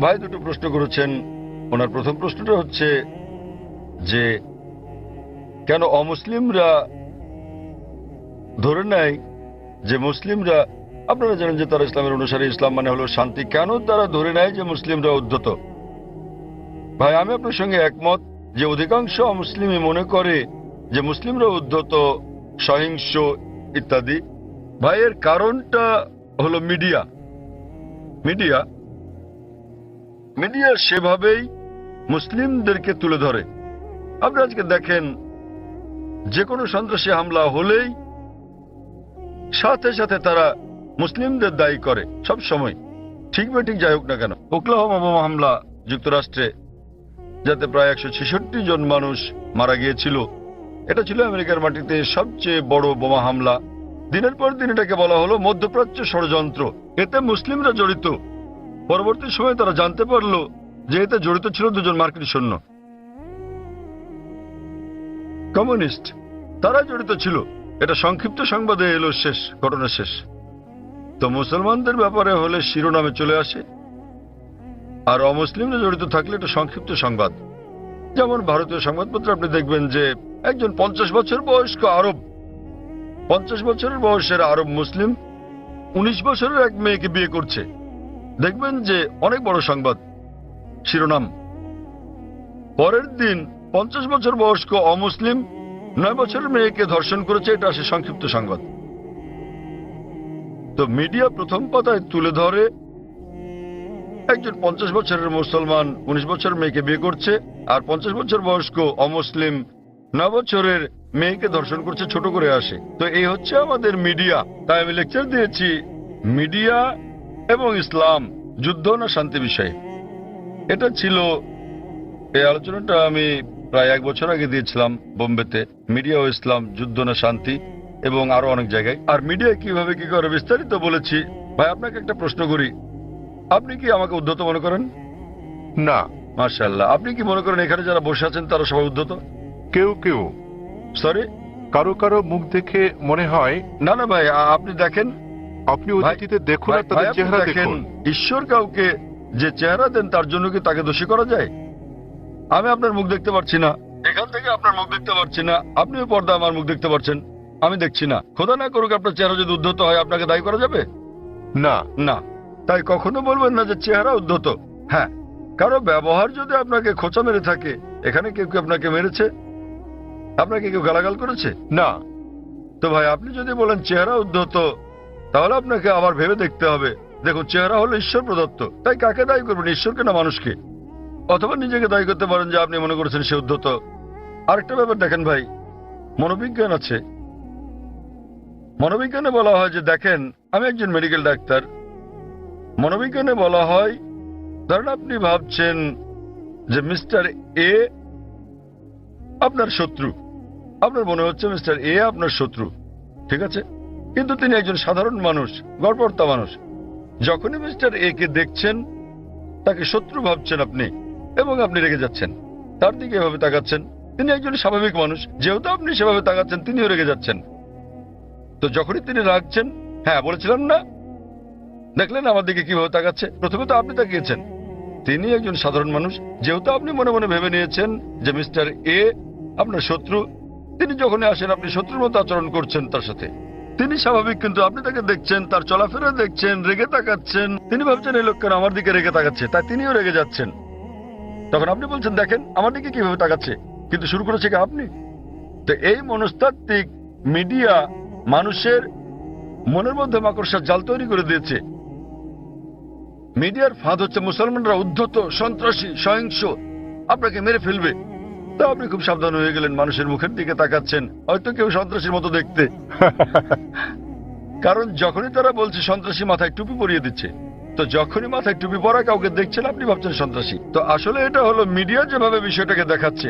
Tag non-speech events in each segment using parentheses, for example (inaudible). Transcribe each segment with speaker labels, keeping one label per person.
Speaker 1: ভাই দুটো প্রশ্ন করেছেন। ওনার প্রথম প্রশ্নটা হচ্ছে যে, কেন অমুসলিমরা ধরে নেয় যে মুসলিমরা, আপনারা জানেন যে তারা ইসলামের অনুসারে, ইসলাম মানে হলো শান্তি। কেন তারা ধরে নেয় যে মুসলিমরা উদ্ধত? ভাই, আমি আপনার সঙ্গে একমত যে অধিকাংশ মুসলিমই মনে করে যে মুসলিমরা উদ্ধত, সহিংস ইত্যাদি। ভাই, এর কারণটা হলো মিডিয়া। মিডিয়া মিডিয়া সেভাবেই মুসলিমদেরকে তুলে ধরে। আপনি আজকে দেখেন যে কোনো সন্ত্রাসী হামলা হলেই সাথে সাথে তারা মুসলিমদের দায়ী করে সব সময়। ঠিক বা ঠিক যাই হোক না কেন, ওকলাহোমা হামলা যুক্তরাষ্ট্রে, যাতে প্রায় একশো ছেষট্টি জন মানুষ মারা গিয়েছিল, এটা ছিল আমেরিকার মাটিতে সবচেয়ে বড় বোমা হামলা। দিনের পর দিন এটাকে বলা হলো মধ্যপ্রাচ্য ষড়যন্ত্র। এতে মুসলিমরা জড়িত। পরবর্তী সময়ে তারা জানতে পারল যে এতে জড়িত ছিল দুজন মার্কিন সৈন্য। কমিউনিস্ট, তারা জড়িত ছিল। এটা সংক্ষিপ্ত সংবাদে এলো শেষ, ঘটনা শেষ। তো মুসলমানদের ব্যাপারে হলে শিরোনামে চলে আসে। আর অমুসলিমরা জড়িত থাকলে এটা সংক্ষিপ্ত সংবাদ। যেমন ভারতীয় সংবাদপত্র আপনি দেখবেন যে একজন পঞ্চাশ বছর বয়স্ক আরব, পঞ্চাশ বছরের বয়সের আরব মুসলিম, উনিশ বছরের এক মেয়েকে বিয়ে করছে। দেখবেন যে অনেক বড় সংবাদ, শিরোনাম। পরের দিন পঞ্চাশ বছর বয়স্ক অমুসলিম নয় বছরের মেয়েকে ধর্ষণ করেছে, এটা আসে সংক্ষিপ্ত সংবাদ। তো মিডিয়া প্রথম পাতায় তুলে ধরে, একজন পঞ্চাশ বছরের মুসলমান উনিশ বছর মেয়েকে বিয়ে করছে, আর পঞ্চাশ বছর বয়স্ক অমুসলিম নয় বছরের মেয়েকে ধর্ষণ করছে, ছোট করে আসে। তো এই হচ্ছে আমাদের মিডিয়া। তাই আমি লেকচার দিয়েছি, মিডিয়া এবং ইসলাম যুদ্ধ না শান্তি বিষয়ে? এটা ছিল এই আলোচনাটা আমি প্রায় এক বছর আগে দিয়েছিলাম বোম্বেতে। মিডিয়া ও ইসলাম যুদ্ধ না শান্তি এবং আরও অনেক জায়গায়। আর মিডিয়া কীভাবে কি করে বিস্তারিত বলেছি ভাই আপনাকে একটা প্রশ্ন করি। আপনি কি আমাকে উদ্ধত মনে করেন?
Speaker 2: না।
Speaker 1: মার্শাল্লাহ আপনি কি মনে করেন এখানে যারা বসে আছেন তারা সবাই উদ্ধত?
Speaker 2: কেউ কেউ।
Speaker 1: সরি
Speaker 2: কারও কারও মুখ দেখে মনে হয়
Speaker 1: না না ভাই আপনি দেখেন।
Speaker 2: আপনি অতিথিতে দেখুন আর
Speaker 1: ভাই,
Speaker 2: তাদের
Speaker 1: আপনি
Speaker 2: চেহারা
Speaker 1: দেখেন,
Speaker 2: দেখুন।
Speaker 1: ঈশ্বর কাউকে যে চেহারা দেন তার জন্য কি তাকে দোষী করা যায়? আমি আপনার মুখ দেখতে পাচ্ছি না। এখান থেকে আপনার মুখ দেখতে পাচ্ছি না। আপনিও পর্দা আমার মুখ দেখতে পাচ্ছেন আমি দেখছি না। খোদা না করুক আপনার চেহারা যদি উদ্ধত হয় আপনাকে দায়ী করা যাবে?
Speaker 2: না।
Speaker 1: না। তাই কখনো বলবেন না যে চেহারা উদ্ধত। হ্যাঁ। কারও ব্যবহার যদি আপনাকে খোঁচা মেরে থাকে এখানে কেউ কেউ আপনাকে মেরেছে? আপনাকে কেউ গালাগাল করেছে?
Speaker 2: না।
Speaker 1: তো ভাই আপনি যদি বলেন চেহারা উদ্ধত তাহলে আপনাকে আবার ভেবে দেখতে হবে। দেখুন, চেহারা হলো ঈশ্বর প্রদত্ত। তাই কাকে দায়ী করবেন, ঈশ্বরকে না মানুষকে? অথবা নিজেকে দায়ী করতে পারেন যে আপনি মনে করেছেন সে উদ্ধত। আরেকটা ব্যাপার দেখেন ভাই, মনোবিজ্ঞান আছে। মনোবিজ্ঞানে বলা হয় যে, দেখেন, আমি একজন মেডিকেল ডাক্তার। মনোবিজ্ঞানে বলা হয়, ধরেন আপনি ভাবছেন যে, মিস্টার এ আপনার শত্রু। আপনার মনে হচ্ছে মিস্টার এ আপনার শত্রু। ঠিক আছে? কিন্তু তিনি একজন সাধারণ মানুষ, গড়পড়তা মানুষ। যখনই মিস্টার এ কে দেখছেন, তাকে শত্রু ভাবছেন আপনি এবং আপনি রেগে যাচ্ছেন। তার দিকে এভাবে তাকাচ্ছেন। তিনি একজন স্বাভাবিক মানুষ, যেহেতু আপনি সেভাবে তাকাচ্ছেন, তিনিও রেগে যাচ্ছেন। তো যখনই তিনি রাখছেন হ্যাঁ বলেছিলাম না? দেখলেন আমার দিকে কীভাবে তাকাচ্ছে? প্রথমে তো আপনি তাকিয়েছেন। তিনি একজন সাধারণ মানুষ, যেহেতু আপনি মনে মনে ভেবে নিয়েছেন যে মিস্টার এ আপনার শত্রু। তিনি যখনই আসেন, আপনি শত্রুর মতো আচরণ করছেন তার সাথে। তিনি স্বাভাবিক, কিন্তু আপনি তাকে দেখছেন, তার চলাফেরা দেখছেন, রেগে তাকাচ্ছেন। তিনি ভাবছেন, এই লোককে আমার দিকে রেগে তাকাচ্ছে। তাই তিনিও রেগে যাচ্ছেন। তখন আপনি বলছেন, দেখেন, আমার দিকে কীভাবে তাকাচ্ছে? কিন্তু শুরু করেছে কি আপনি? তো এই মনস্তাত্ত্বিক মিডিয়া মানুষের মনের মধ্যে মাকড়সার জাল তৈরি করে দিয়েছে। মিডিয়ার ফাঁদ হচ্ছে মুসলমানরা উদ্ধত, সন্ত্রাসী, সহিংস। আপনাকে মেরে ফেলবে। তা আপনি খুব সাবধান হয়ে গেলেন মানুষের মুখের দিকে তাকাচ্ছেন। হয়তো কেউ সন্ত্রাসীর মতো দেখতে। (laughs) কারণ যখনই তারা বলছে সন্ত্রাসী মাথায় টুপি পরিয়ে দিচ্ছে তো যখনই মাথায় টুপি পরা কাউকে দেখছেন আপনি ভাবছেন সন্ত্রাসী। তো আসলে এটা হলো মিডিয়া যেভাবে বিষয়টাকে দেখাচ্ছে।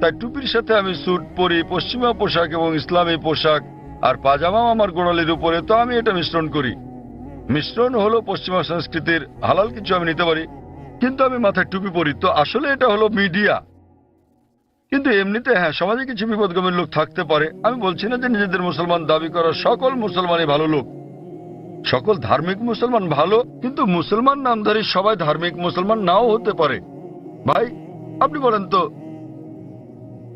Speaker 1: তাই টুপির সাথে আমি স্যুট পরি পশ্চিমা পোশাক এবং ইসলামী পোশাক আর পাজামাও আমার গোড়ালির উপরে তো আমি এটা মিশ্রণ করি। মিশ্রণ হলো পশ্চিমা সংস্কৃতির হালাল কিছু আমি নিতে পারি কিন্তু আমি মাথায় টুপি পরি। তো আসলে এটা হলো মিডিয়া। কিন্তু এমনিতে হ্যাঁ সমাজে কিছু বিপদগামীর লোক থাকতে পারে। আমি বলছি না যে নিজেদের মুসলমান দাবি করা সকল মুসলমানই ভালো লোক। সকল ধার্মিক মুসলমান ভালো কিন্তু মুসলমান নামধারী সবাই ধার্মিক মুসলমান নাও হতে পারে। ভাই আপনি বলেন তো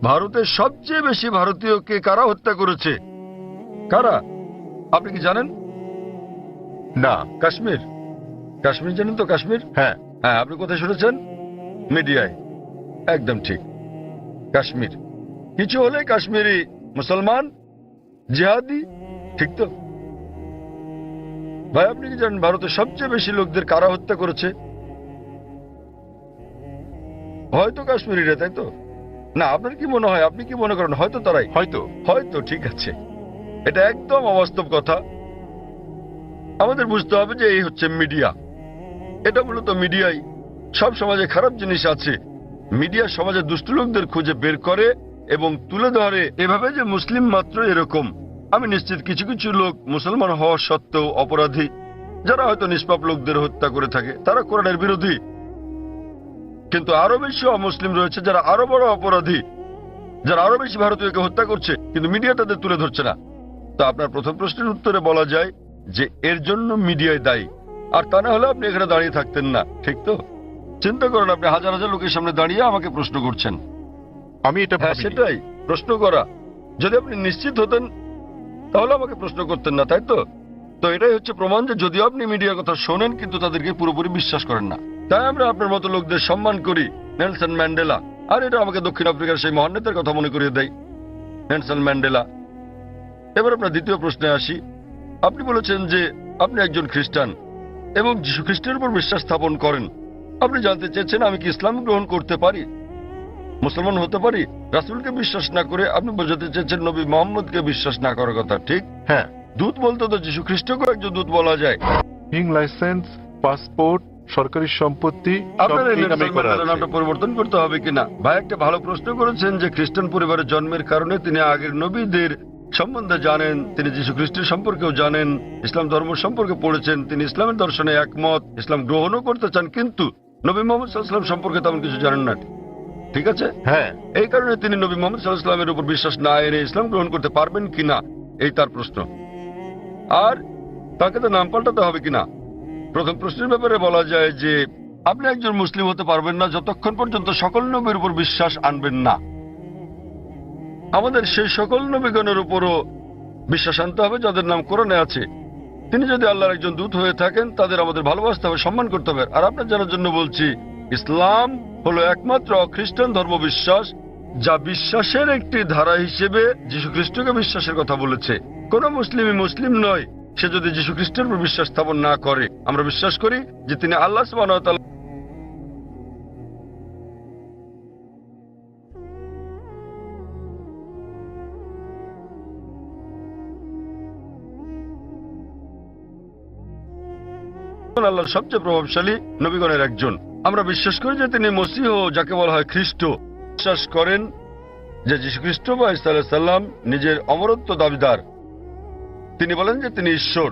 Speaker 1: ভারতের সবচেয়ে বেশি ভারতীয়কে কারা হত্যা করেছে? কারা? আপনি কি জানেন?
Speaker 2: না।
Speaker 1: কাশ্মীর। কাশ্মীর জানেন তো কাশ্মীর?
Speaker 2: হ্যাঁ।
Speaker 1: হ্যাঁ আপনি কোথায় শুনেছেন? মিডিয়ায়। একদম ঠিক। কাশ্মীর। কিছু হলে কাশ্মীরি মুসলমান জিহাদি ঠিক তো? ভাই আপনি কি জানেন ভারতের সবচেয়ে বেশি লোকদের কারা হত্যা করেছে? হয়তো কাশ্মীরিরা তাই তো? না আপনার কি মনে হয়? আপনি কি মনে করেন? হয়তো তারাই।
Speaker 2: হয়তো।
Speaker 1: হয়তো ঠিক আছে। এটা একদম অবাস্তব কথা। আমাদের বুঝতে হবে যে এই হচ্ছে মিডিয়া। এটা মূলত মিডিয়াই। সব সমাজে খারাপ জিনিস আছে। মিডিয়া সমাজে দুষ্ট লোকদের খুঁজে বের করে এবং তুলে ধরে এভাবে যে মুসলিম মাত্র এরকম। আমি নিশ্চিত কিছু কিছু লোক মুসলমান হওয়া সত্ত্বেও অপরাধী, যারা হয়তো নিষ্পাপ লোকদের হত্যা করে থাকে, তারা কোরআনের বিরোধী। কিন্তু আরও বেশি অমুসলিম রয়েছে যারা আরও বড় অপরাধী, যারা আরও বেশি ভারতীয়কে হত্যা করছে, কিন্তু মিডিয়া তাদের তুলে ধরছে না। তো আপনার প্রথম প্রশ্নের উত্তরে বলা যায় যে, এর জন্য মিডিয়ায় দায়ী। আর তা না হলে আপনি এখানে দাঁড়িয়ে থাকতেন না, ঠিক তো? চিন্তা করেন আপনি হাজার হাজার লোকের সামনে দাঁড়িয়ে আমাকে প্রশ্ন করছেন।
Speaker 2: আমি এটা
Speaker 1: হ্যাঁ
Speaker 2: ভাবিনি।
Speaker 1: সেটাই প্রশ্ন করা। যদি আপনি নিশ্চিত হতেন তাহলে আমাকে প্রশ্ন করতেন না তাই তো? তো এটাই হচ্ছে প্রমাণ যে যদিও আপনি মিডিয়ার কথা শোনেন কিন্তু তাদেরকে পুরোপুরি বিশ্বাস করেন না। তাই আমরা আপনার মতো লোকদের সম্মান করি নেলসন ম্যান্ডেলা। আর এটা আমাকে দক্ষিণ আফ্রিকার সেই মহান নেতার কথা মনে করিয়ে দেয় নেলসন ম্যান্ডেলা। এবার আপনার দ্বিতীয় প্রশ্নে আসি। আপনি বলেছেন যে আপনি একজন খ্রিস্টান এবং যীশু খ্রিস্টের উপর বিশ্বাস স্থাপন করেন। আপনি জানতে চেয়েছেন আমি কি ইসলাম গ্রহণ করতে পারি? মুসলমান হতে পারি? রাসুলকে বিশ্বাস না করে আপনি বোঝাতে চেয়েছেন নবী মোহাম্মদকে বিশ্বাস না করার কথা ঠিক?
Speaker 2: হ্যাঁ।
Speaker 1: দূত বলতে তো যীশু খ্রিস্টকেও একজন দূত বলা যায়।
Speaker 2: ইং লাইসেন্স পাসপোর্ট সরকারি সম্পত্তি।
Speaker 1: নামটা পরিবর্তন করতে হবে কিনা? ভাই একটা ভালো প্রশ্ন করেছেন যে খ্রিস্টান পরিবারের জন্মের কারণে তিনি আগের নবীদের সম্বন্ধে জানেন তিনি যীশু খ্রিস্টের সম্পর্কেও জানেন ইসলাম ধর্ম সম্পর্কে পড়েছেন তিনি ইসলামের দর্শনে একমত ইসলাম গ্রহণও করতে চান কিন্তু নবী মোহাম্মদ সাল্লাম সম্পর্কে তেমন কিছু জানেন না। ঠিক আছে?
Speaker 2: হ্যাঁ।
Speaker 1: এই কারণে তিনি নবী মোহাম্মদ সাল্লাহ ইসলামের উপর বিশ্বাস না এনে ইসলাম গ্রহণ করতে পারবেন কিনা এই তার প্রশ্ন। আর তাকে তো নাম পাল্টাতে হবে কিনা? প্রথম প্রশ্নের ব্যাপারে বলা যায় যে আপনি একজন মুসলিম হতে পারবেন না যতক্ষণ পর্যন্ত সকল নবীর উপর বিশ্বাস আনবেন না। আমাদের সেই সকল নবীগণের উপরও বিশ্বাস আনতে হবে যাদের নাম কোরআনে আছে। তিনি যদি আল্লাহর একজন দূত হয়ে থাকেন, তাদের আমাদের ভালোবাসতে হবে, সম্মান করতে হবে। আর আপনার জানার জন্য বলছি, ইসলাম হলো একমাত্র খ্রিস্টান ধর্ম বিশ্বাস যা বিশ্বাসের একটি ধারা হিসেবে যীশু খ্রিস্টকে বিশ্বাসের কথা বলেছে। কোন মুসলিমই মুসলিম নয়, সে যদি যীশু খ্রিস্টের উপর বিশ্বাস স্থাপন না করে। আমরা বিশ্বাস করি যে তিনি আল্লাহ সুবহানাহু আল্লাহর সবচেয়ে প্রভাবশালী নবীগণের একজন, আমরা বিশ্বাস করি যে তিনি মসিহ, যাকে বলা হয় খ্রিস্ট। বিশ্বাস করেন যে যীশু খ্রিস্ট বা ইসা সাল্লাম নিজের অমরত্ব দাবিদার। তিনি বলেন যে তিনি ঈশ্বর।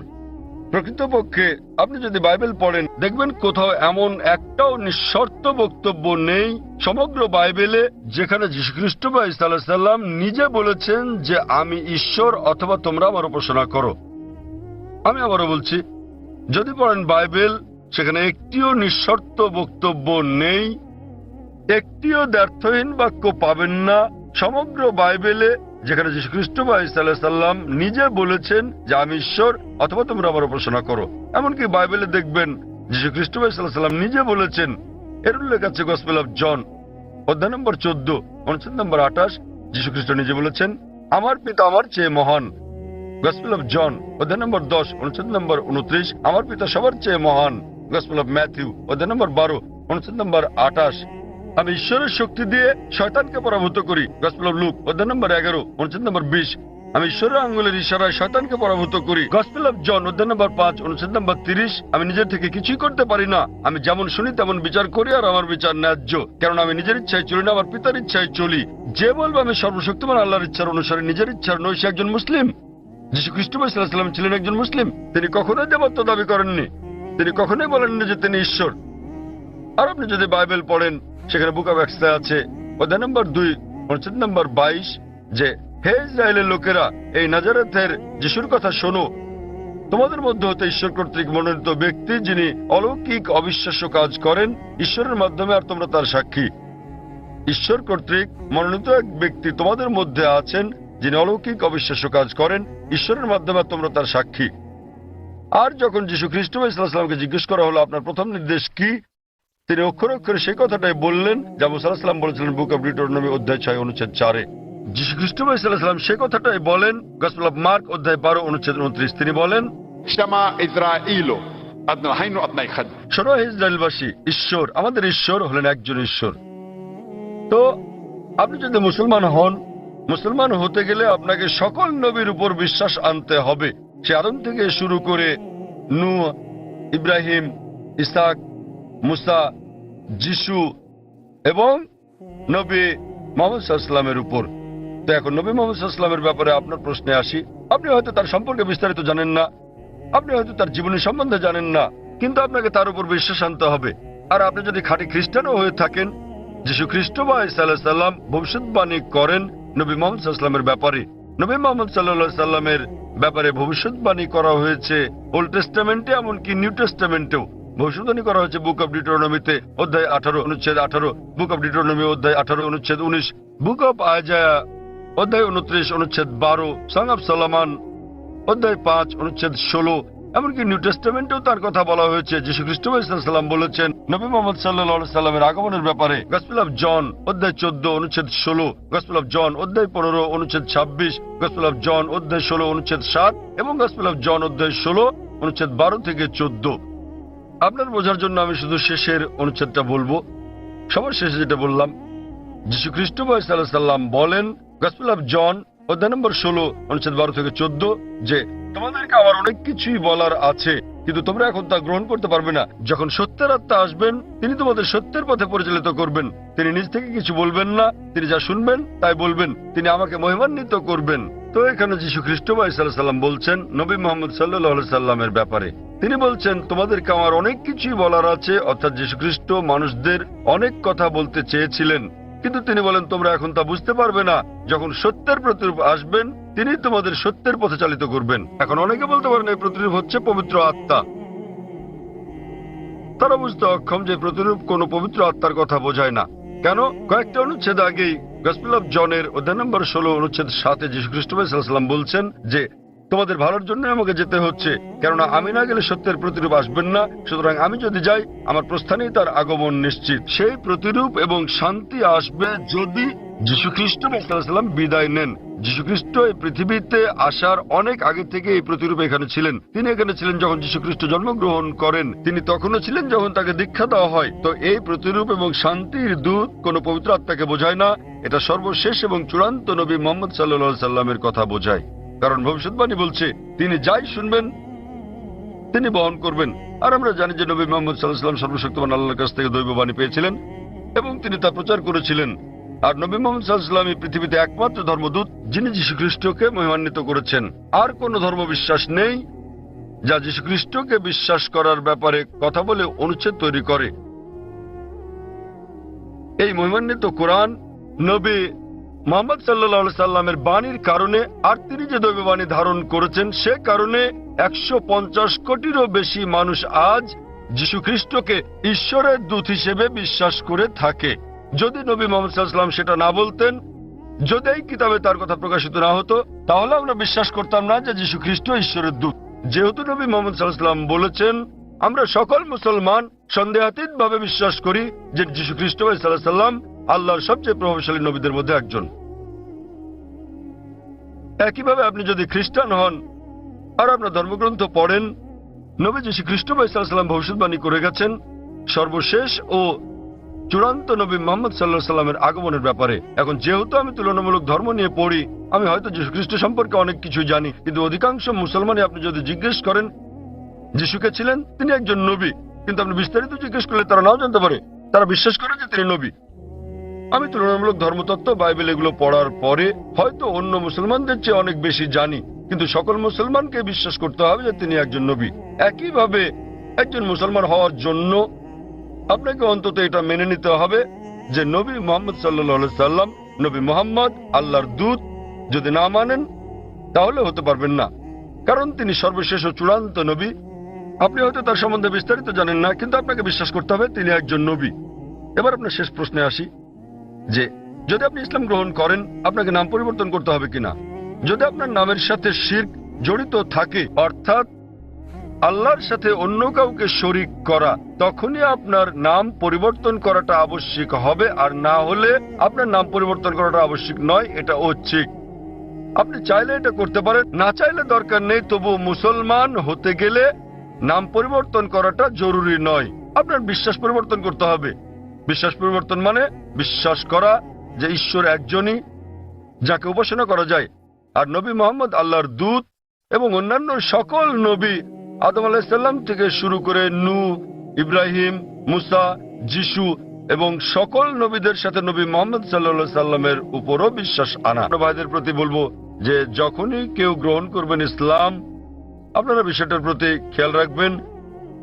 Speaker 1: প্রকৃতপক্ষে আপনি যদি বাইবেল পড়েন, দেখবেন কোথাও এমন একটাও নিঃশর্ত বক্তব্য নেই সমগ্র বাইবেলে, যেখানে যীশুখ্রিস্ট বা ইসা সাল্লাম নিজে বলেছেন যে, আমি ঈশ্বর অথবা তোমরা আমার উপাসনা করো। আমি আবারও বলছি যদি পড়েন বাইবেল, সেখানে একটিও নিঃশর্ত বক্তব্য নেই, একটিও দ্ব্যর্থহীন বাক্য পাবেন না। সমগ্র বাইবেলে, যেখানে যীশু খ্রিস্ট বা নিজে বলেছেন যে, আমি ঈশ্বর, অথবা তোমরা আমার উপাসনা করো। এমনকি বাইবেলে দেখবেন যীশু খ্রিস্ট বা নিজে বলেছেন, এর উল্লেখ আছে গসপেল অফ জন, অধ্যায় নম্বর চোদ্দ, অনুচ্ছেদ নম্বর আঠাশ যীশু খ্রিস্ট নিজে বলেছেন, আমার পিতা আমার চেয়ে মহান। অফ জন অধ্যায় নম্বর দশ, অনুচ্ছেদ নম্বর উনত্রিশ, আমার পিতা সবার চেয়ে মহান। গসপেল অফ ম্যাথিউ অধ্যায় নম্বর বারো, অনুচ্ছেদ নম্বর আঠাশ। আমি ঈশ্বরের শক্তি দিয়ে শয়তানকে পরাভূত করি। গসপেল অফ লুক অধ্যায় নম্বর এগারো, অনুচ্ছেদ নম্বর বিশ। আমি ঈশ্বরের আঙ্গুলের ইশারায় শয়তানকে পরাভূত করি। গসপেল অফ জন অধ্যায় নম্বর পাঁচ, অনুচ্ছেদ নম্বর তিরিশ। আমি নিজের থেকে কিছুই করতে পারি না। আমি যেমন শুনি, তেমন বিচার করি, আর আমার বিচার ন্যায্য। কারণ আমি নিজের ইচ্ছায় চলি না আমার পিতার ইচ্ছায় চলি। যে বলবে, আমি সর্বশক্তিমান আল্লাহর ইচ্ছার অনুসারে নিজের ইচ্ছার নই সে একজন মুসলিম। যীশু খ্রিস্ট সাল্লাম ছিলেন একজন মুসলিম। তিনি কখনোই দেবত্ব দাবি করেননি। তিনি কখনোই বলেননি যে তিনি ঈশ্বর। আর আপনি যদি বাইবেল পড়েন, সেখানে বুক এক্সে আছে, অধ্যায় নম্বর দুই, অনুচ্ছেদ নম্বর বাইশ, যে, হে ইসরায়েলের লোকেরা, এই নাজারেথের যিশুর কথা শোনো। তোমাদের মধ্যে হতে ঈশ্বর কর্তৃক মনোনীত ব্যক্তি যিনি অলৌকিক অবিশ্বাস্য কাজ করেন, ঈশ্বরের মাধ্যমে আর তোমরা তার সাক্ষী। ঈশ্বর কর্তৃক মনোনীত এক ব্যক্তি তোমাদের মধ্যে আছেন যিনি অলৌকিক অবিশ্বাস্য কাজ করেন ঈশ্বরের মাধ্যমে তোমরা তার সাক্ষী। আর যখন যীশু খ্রিস্ট ইসলামকে জিজ্ঞেস করা হলো আপনার প্রথম নির্দেশ কি? তিনি অক্ষর অক্ষরে সেই কথাটাই বললেন যা মুসাল্লাহাম বলেছিলেন বুক অব রিটোর্নমি অধ্যায় ছয় অনুচ্ছেদ চারে। যীশু খ্রিস্ট ইসলাম সে কথাটাই বলেন গসল মার্ক অধ্যায় বারো অনুচ্ছেদ উনত্রিশ। তিনি বলেন ঈশ্বর আমাদের ঈশ্বর হলেন একজন ঈশ্বর। তো আপনি যদি মুসলমান হন মুসলমান হতে গেলে আপনাকে সকল নবীর উপর বিশ্বাস আনতে হবে। সে আদম থেকে শুরু করে নু ইব্রাহিম ইসাক মুসা, যিশু এবং নবী মোহাম্মদ সাল্লামের উপর। তো এখন নবী মোহাম্মদ সাল্লামের ব্যাপারে আপনার প্রশ্নে আসি। আপনি হয়তো তার সম্পর্কে বিস্তারিত জানেন না। আপনি হয়তো তার জীবনী সম্বন্ধে জানেন না। কিন্তু আপনাকে তার উপর বিশ্বাস আনতে হবে। আর আপনি যদি খাঁটি খ্রিস্টানও হয়ে থাকেন যীশু খ্রিস্ট বা ইসাল্লাহ সাল্লাম ভবিষ্যৎবাণী করেন নবী মোহাম্মদ সাল্লামের ব্যাপারে। নবী মোহাম্মদ সাল্লাহ সাল্লামের ব্যাপারে ভবিষ্যৎবাণী করা হয়েছে। ওল্ড টেস্টামেন্টে, এমনকি নিউ টেস্টামেন্টেও ভবিষ্যৎবাণী করা হয়েছে। বুক অব ডিটোনমিতে অধ্যায় আঠারো, অনুচ্ছেদ আঠারো, বুক অব ডিটোনমি অধ্যায় আঠারো, অনুচ্ছেদ উনিশ, বুক অব আজায়া অধ্যায় উনত্রিশ, অনুচ্ছেদ বারো, সং অব সালামান অধ্যায় পাঁচ, অনুচ্ছেদ ষোলো এমনকি নিউ টেস্টামেন্টেও তার কথা বলা হয়েছে। যীশু খ্রিস্ট সাল্লাম বলেছেন, নবী মোহাম্মদ সাল্লাহ সাল্লামের আগমনের ব্যাপারে। গসপিল অফ জন অধ্যায় চোদ্দ, অনুচ্ছেদ ষোলো। গসপিল অফ জন অধ্যায় পনেরো, অনুচ্ছেদ ছাব্বিশ। গসপিল অফ জন অধ্যায় ষোলো, অনুচ্ছেদ সাত এবং গসপিল অফ জন অধ্যায় ষোলো, অনুচ্ছেদ বারো থেকে চোদ্দ। আপনার বোঝার জন্য আমি শুধু শেষের অনুচ্ছেদটা বলব। সবার শেষে যেটা বললাম যীশু খ্রিস্ট সাল্লাহ সাল্লাম বলেন গসপিল অফ জন অধ্যায় নম্বর ষোলো, অনুচ্ছেদ বারো থেকে চোদ্দ, যে তোমাদেরকে আমার অনেক কিছুই বলার আছে, কিন্তু তোমরা এখন তা গ্রহণ করতে পারবে না। যখন সত্যের আত্মা আসবেন, তিনি তোমাদের সত্যের পথে পরিচালিত করবেন। তিনি নিজ থেকে কিছু বলবেন না, তিনি যা শুনবেন, তাই বলবেন। তিনি আমাকে মহিমান্বিত করবেন। তো এখানে যীশু খ্রিস্ট সাল্লাম বলছেন, নবী মোহাম্মদ সাল্লাহ সাল্লামের ব্যাপারে। তিনি বলছেন, তোমাদেরকে আমার অনেক কিছুই বলার আছে, অর্থাৎ যীশু খ্রিস্ট মানুষদের অনেক কথা বলতে চেয়েছিলেন। কিন্তু তিনি বলেন, তোমরা এখন তা বুঝতে পারবে না। যখন সত্যের প্রতিরূপ আসবেন তিনি তোমাদের সত্যের পথে চালিত করবেন। এখন অনেকে বলতে পারেন এই প্রতিরূপ হচ্ছে পবিত্র আত্মা। তারা বুঝতে অক্ষম যে প্রতিরূপ কোন পবিত্র আত্মার কথা বোঝায় না। কেন? কয়েকটা অনুচ্ছেদ আগেই গসপিল জনের অধ্যায় নম্বর ষোলো অনুচ্ছেদ সাথে যীশু খ্রিস্টভাইসাল্লাম বলছেন যে তোমাদের ভালোর জন্য আমাকে যেতে হচ্ছে, কেননা আমি না গেলে সত্যের প্রতিরূপ আসবেন না। সুতরাং আমি যদি যাই, আমার প্রস্থানেই তার আগমন নিশ্চিত। সেই প্রতিরূপ এবং শান্তি আসবে যদি যীশু খ্রিস্ট সাল্লাম বিদায় নেন। যীশু খ্রিস্ট এই পৃথিবীতে আসার অনেক আগে থেকে এই প্রতিরূপ এখানে ছিলেন। তিনি এখানে ছিলেন যখন যীশু খ্রিস্ট জন্মগ্রহণ করেন। তিনি তখনও ছিলেন যখন তাকে দীক্ষা দেওয়া হয়। তো এই প্রতিরূপ এবং শান্তির দূত কোন পবিত্র আত্মাকে বোঝায় না। এটা সর্বশেষ এবং চূড়ান্ত নবী মোহাম্মদ সাল্লা সাল্লামের কথা বোঝায়। কারণ ভবিষ্যৎবাণী বলছে, তিনি যাই শুনবেন, তিনি বহন করবেন। আর আমরা জানি যে নবী মোহাম্মদ সাল্লাহাম সর্বশক্তিমান আল্লাহর কাছ থেকে দৈববাণী পেয়েছিলেন এবং তিনি তা প্রচার করেছিলেন। আর নবী মোহাম্মদ সাল্লাহাম পৃথিবীতে একমাত্র ধর্মদূত, যিনি যীশু খ্রিস্টকে মহিমান্বিত করেছেন। আর কোন ধর্ম বিশ্বাস নেই যা যীশু খ্রিস্টকে বিশ্বাস করার ব্যাপারে কথা বলে অনুচ্ছেদ তৈরি করে। এই মহিমান্বিত কোরআন নবী মোহাম্মদ সাল্লা সাল্লামের বাণীর কারণে আর তিনি যে দৈববাণী ধারণ করেছেন, সে কারণে একশো পঞ্চাশ কোটিরও বেশি মানুষ আজ যীশু খ্রিস্টকে ঈশ্বরের দূত হিসেবে বিশ্বাস করে থাকে। যদি নবী মোহাম্মদ সাল্লাম সেটা না বলতেন, যদি এই কিতাবে তার কথা প্রকাশিত না হতো, তাহলে আমরা বিশ্বাস করতাম না যে যীশু খ্রিস্ট ঈশ্বরের দূত। যেহেতু নবী মোহাম্মদ সাল্লাম বলেছেন, আমরা সকল মুসলমান সন্দেহাতীত ভাবে বিশ্বাস করি যে যীশু খ্রিস্ট সাল্লাহ সাল্লাম আল্লাহর সবচেয়ে প্রভাবশালী নবীদের মধ্যে একজন। একইভাবে আপনি যদি খ্রিস্টান হন আর আপনার ধর্মগ্রন্থ পড়েন নবী যীশু খ্রিস্ট সাল্লাম ভবিষ্যৎবাণী করে গেছেন সর্বশেষ ও চূড়ান্ত নবী মোহাম্মদ সাল্লাহ সাল্লামের আগমনের ব্যাপারে। এখন যেহেতু আমি তুলনামূলক ধর্ম নিয়ে পড়ি, আমি হয়তো যীশু খ্রিস্ট সম্পর্কে অনেক কিছু জানি, কিন্তু অধিকাংশ মুসলমানই আপনি যদি জিজ্ঞেস করেন, যিশুকে ছিলেন তিনি একজন নবী, কিন্তু আপনি বিস্তারিত জিজ্ঞেস করলে তারা নাও জানতে পারে। তারা বিশ্বাস করে যে তিনি নবী। আমি তুলনামূলক ধর্মতত্ত্ব, বাইবেল এগুলো পড়ার পরে হয়তো অন্য মুসলমানদের চেয়ে অনেক বেশি জানি। কিন্তু সকল মুসলমানকে বিশ্বাস করতে হবে যে তিনি একজন নবী। একইভাবে একজন মুসলমান হওয়ার জন্য আপনাকে অন্তত এটা মেনে নিতে হবে যে নবী মোহাম্মদ সাল্লা সাল্লাম, নবী মোহাম্মদ, আল্লাহর দূত, যদি না মানেন, তাহলে হতে পারবেন না। কারণ তিনি সর্বশেষ ও চূড়ান্ত নবী। আপনি হয়তো তার সম্বন্ধে বিস্তারিত জানেন না, কিন্তু আপনাকে বিশ্বাস করতে হবে তিনি একজন নবী। এবার আপনার শেষ প্রশ্নে আসি। যে, যদি আপনি ইসলাম গ্রহণ করেন, আপনাকে নাম পরিবর্তন করতে হবে কিনা? যদি আপনার নামের সাথে শির্ক জড়িত থাকে, অর্থাৎ আল্লাহর সাথে অন্য কাউকে শরিক করা, তখনই আপনার নাম পরিবর্তন করাটা আবশ্যিক হবে, আর না হলে আপনার নাম পরিবর্তন করাটা আবশ্যিক নয়, এটা ঐচ্ছিক। আপনি চাইলে এটা করতে পারেন, না চাইলে দরকার নেই, তবু মুসলমান হতে গেলে নাম পরিবর্তন করাটা জরুরি নয়। আপনার বিশ্বাস পরিবর্তন করতে হবে। বিশ্বাস পরিবর্তন মানে বিশ্বাস করা যে ঈশ্বর একজনই, যাকে উপাসনা করা যায়। আর নবী মোহাম্মদ আল্লাহর দূত এবং অন্যান্য সকল নবী আদম আলাহিসাল্লাম থেকে শুরু করে নু ইব্রাহিম, মুসা, যিশু এবং সকল নবীদের সাথে নবী মোহাম্মদ সাল্লা সাল্লামের উপরও বিশ্বাস আনা। ভাইদের প্রতি বলব যে যখনই কেউ গ্রহণ করবেন ইসলাম, আপনারা বিষয়টার প্রতি খেয়াল রাখবেন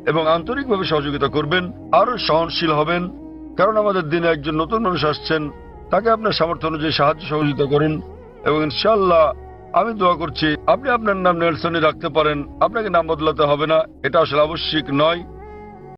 Speaker 1: এবং আন্তরিকভাবে সহযোগিতা করবেন আরও সহনশীল হবেন। কারণ আমাদের দিনে একজন নতুন মানুষ আসছেন, তাকে আপনার সামর্থ্য অনুযায়ী সাহায্য সহযোগিতা করুন এবং ইনশাল্লাহ আমি দোয়া করছি, আপনি আপনার নাম নেলসনই রাখতে পারেন, আপনাকে নাম বদলাতে হবে না, এটা আসলে আবশ্যিক নয়।